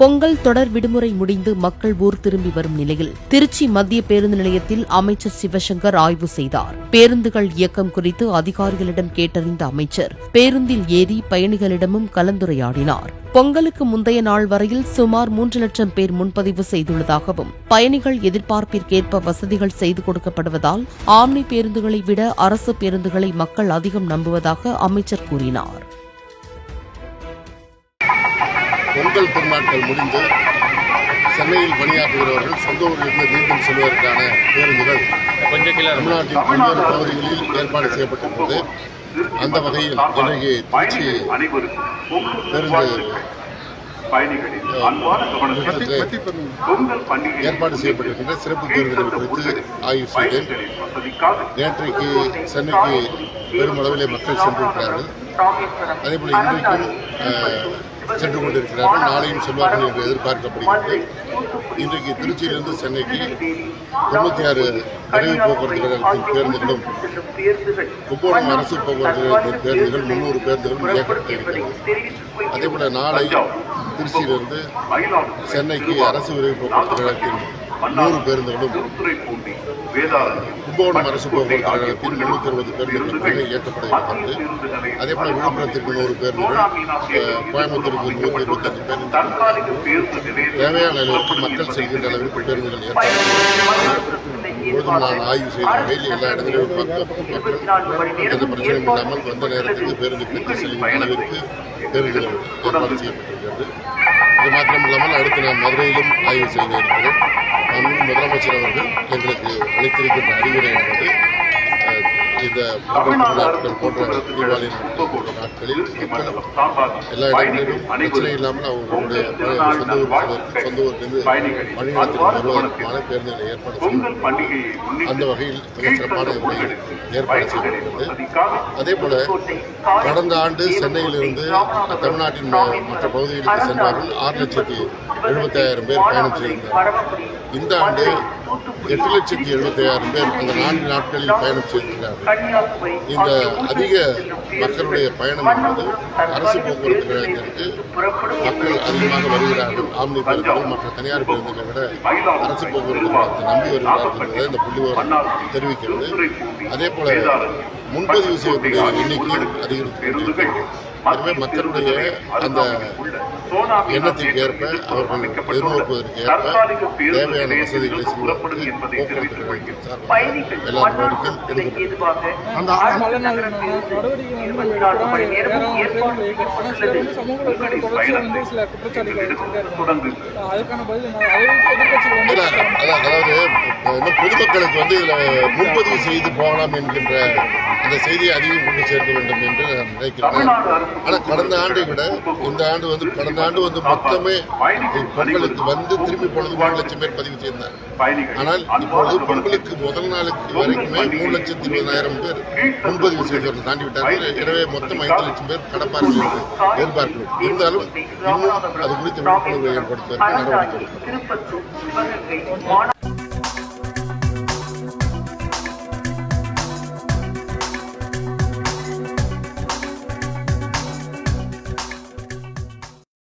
பொங்கல் தொடர் விடுமுறை முடிந்து மக்கள் ஊர் திரும்பி வரும் நிலையில் திருச்சி மத்திய பேருந்து நிலையத்தில் அமைச்சர் சிவசங்கர் ஆய்வு செய்தார். பேருந்துகள் இயக்கம் குறித்து அதிகாரிகளிடம் கேட்டறிந்த அமைச்சர் பேருந்தில் ஏறி பயணிகளிடமும் கலந்துரையாடினார். பொங்கலுக்கு முந்தைய நாள் வரையில் சுமார் மூன்று லட்சம் பேர் முன்பதிவு செய்துள்ளதாகவும் பயணிகள் எதிர்பார்ப்பிற்கேற்ப வசதிகள் செய்து கொடுக்கப்படுவதால் ஆம்னி பேருந்துகளை விட அரசு பேருந்துகளை மக்கள் அதிகம் நம்புவதாக அமைச்சர் கூறினார். பொங்கல் திருநாட்கள் முடிந்து சென்னையில் பணியாற்றுகிறவர்கள் சொந்த ஊரிலிருந்து மீண்டும் செல்வதற்கான பேருந்துகள். தமிழ்நாட்டின் பல்வேறு பகுதிகளில் ஏற்பாடு செய்யப்பட்டிருக்கிறது அந்த வகையில் இன்றைக்கு திருச்சி பேருந்து ஏற்பாடு செய்யப்பட்டிருக்கின்ற சிறப்பு பேருந்துகள் குறித்து ஆய்வு செய்தேன் நேற்றைக்கு சென்னைக்கு பெருமளவிலே மக்கள் சென்றிருக்கிறார்கள் அதேபோல் இன்றைக்கும் சென்று கொண்டிருக்கிறார்கள். நாளையும் செல்வார்கள் என்று எதிர்பார்க்கப்படுகிறது. இன்றைக்கு திருச்சியிலிருந்து சென்னைக்கு தொண்ணூற்றி ஆறு விரைவு போக்குவரத்து கழகத்தின் பேருந்துகளும் கும்போணம் அரசு போக்குவரத்து கழகத்தின் பேருந்துகள் முன்னூறு பேருந்துகளும் இயக்கப்பட்டு இருக்கிறது அதேபோல நாளை திருச்சியிலிருந்து சென்னைக்கு அரசு விரைவு போக்குவரத்து கழகத்தின் நூறு பேருந்துகளும் கும்பகோணம் அரசு போக்குவரத்து கழகத்தில் முன்னூற்றி அறுபது பேருந்துகளுக்கு இயக்கப்பட இருக்கிறது அதே போல விழுப்புரத்திற்கு நூறு பேருந்துகள் கோயம்புத்தூருக்கு நூற்றி இருபத்தஞ்சு பேருந்து தேவையான அளவிற்கு மக்கள் செய்கின்ற அளவிற்கு பேருந்துகள் ஏற்படும் நான் ஆய்வு செய்த வேலை எல்லா இடங்களிலும் மக்கள் எந்த பிரச்சனையும் இல்லாமல் வந்த நேரத்துக்கு பேருந்து பெற்று செல்கின்ற அளவிற்கு பேருந்துகள் ஏற்பாடு செய்யப்பட்டிருக்கிறது. இது மாத்திரமில்லாமல் அடுத்து நான் மதுரையிலும் ஆய்வு செய்ய இருக்கிறேன் முதலமைச்சர் அவர்கள் எங்களுக்கு அளித்திருக்கின்ற அறிவுரை பொங்கல் போன்ற தீபாவளி நாட்களில் எல்லா இடங்களிலும் பிரச்சனை இல்லாமல் அவங்களுடைய சொந்த ஊர் சொந்த ஊரிலிருந்து பணியிடத்திற்கு வருவதற்கான பேருந்துகளை ஏற்பாடு செய்யும் அந்த வகையில் மிக சிறப்பான ஏற்பாடு செய்யப்பட்டது அதே போல கடந்த ஆண்டு சென்னையிலிருந்து தமிழ்நாட்டின் ம- மற்ற பகுதிகளுக்கு சென்றார்கள். ஆறு லட்சத்தி எழுபத்தாயிரம் பேர் பயணம் செய்திருந்தார்கள். இந்த ஆண்டு எட்டு லட்சத்தி எழுபத்தாயிரம் பேர் அந்த நான்கு நாட்களில் பயணம் செய்திருக்கிறார்கள். இந்த அதிக மக்களுடைய பயணம் என்பது அரசு போக்குவரத்து கழகத்திற்கு மக்கள் அதிகமாக வருகிறார்கள். ஆம்னி பேருந்துகள் மற்ற தனியார் பேருந்துகளை விட அரசு போக்குவரத்து கழகத்தை நம்பி வருகிறார்கள் என்பதை இந்த புள்ளிவரம் தெரிவிக்கிறது. அதே போல முன்பதிவு செய்யக்கூடிய எண்ணிக்கையும் அதிகரித்து அதுவே எனவே மக்களுடைய அந்த எண்ணத்திற்கு ஏற்ப அவர்கள் எதிர்நோக்குவதற்கு ஏற்ப தேவையான வசதிகளை செய்வது போக்குவரத்து கழகத்தின் சார்பாக எல்லா நடவடிக்கையும் எடுக்கப்படும் அந்த மழை நாள் நடவடிக்கை வந்து நம்ம எடுக்கிறோம் வேற பேருந்து இயக்கம் சிலர் வந்து சமூக வலைதளத்துல தொடர்ச்சியா வந்து சில குற்றச்சாட்டுகள் வச்சுட்டே இருக்காங்க அதுக்கான பதில் நான் அதை வச்சு எதிர்க்கட்சிகள் வந்து இல்ல, அதான், அதாவது இப்ப இன்னும் பொதுமக்களுக்கு வந்து இதுல முன்பதிவு செய்து போகலாம் என்கின்ற அந்த செய்தியை அதிகம் கொண்டு சேர்க்க வேண்டும் என்று நான் நினைக்கிறேன். ஆனா கடந்த ஆண்டை விட இந்த ஆண்டு வந்து கடந்த ஆண்டு வந்து மொத்தமே பொங்கலுக்கு வந்து திரும்பி போனது மூணு லட்சம் பேர் பதிவு செய்தாங்க ஆனால் இப்பொழுது பொங்கலுக்கு முதல் நாளுக்கு வரைக்குமே மூணு லட்சத்தி இருபதாயிரம் பேர் முன்பதிவு செய்தவர்கள் தாண்டி விட்டார்கள் எனவே மொத்தம் ஐந்து லட்சம் பேர் கடப்பார்கள் என்று எதிர்பார்க்கிறோம். இருந்தாலும் இன்னும் அது குறித்து விழிப்புணர்வை ஏற்படுத்துவதற்கு நடவடிக்கை